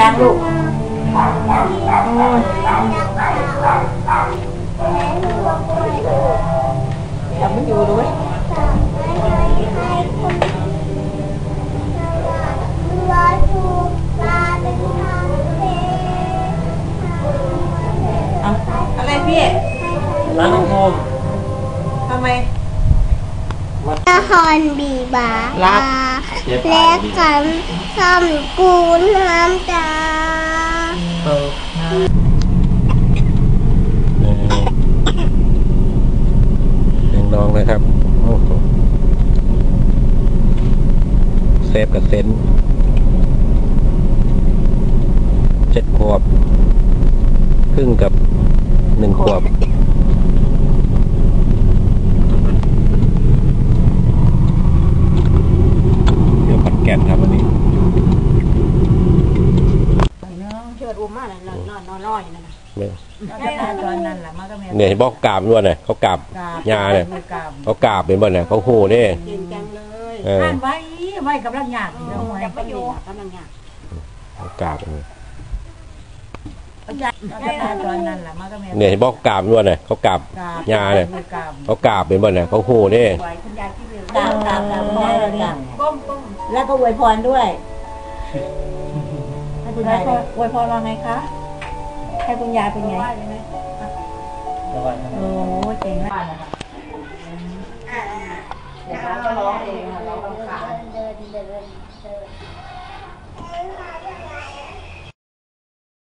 ดังๆลูกจับไม่อยู่ด้วยเอาอะไรพี่ร้านน้องโฮมทำไมละครบีบารักและกันซ้ำกูน้ำตาเออเพลงน้องนะครับโอ้โหเซฟกับเซนเจ็ดขวบครึ่งกับหนึ่งขวบเดี๋ยวขอนแก่นครับวันนี้ เชิดอุ้ มมาเลยนอนนอนนอนนอนอยู่นั่นน่ะเนี่ยตอนนั้นแหละมันก็แม่เนี่ยเห็นบอกกราบด้วยเนี่ยเขากราบยาเนี่ยกราบเขากราบเป็นบ่เนี่ยเขาโหเนี่ยเก่งจังเลยเอออ่านไว้ไว้กำลังยากนี่เดี๋ยวเอาหัวไว้จะไปอยู่กำลังยากเขากราบเอออาจารย์ตอนนั้นแหละมันก็แม่เนี่ยเห็นบอกกราบด้วยเนี่ยเขากราบยาเนี่ยกราบเขากราบเป็นบ่เนี่ยเขาโหเนี่ยไหวคุณยายที่เร็วกราบกราบกราบคุณยายเราเนี่ยก้มก้มแล้วก็อวยพรด้วยให้ คุณยายอวยพรว่าไงคะ ให้คุณยายเป็นไงโอ้เจ๋งมากเดี๋ยวเราจะร้องเองเราต้องขาเดินน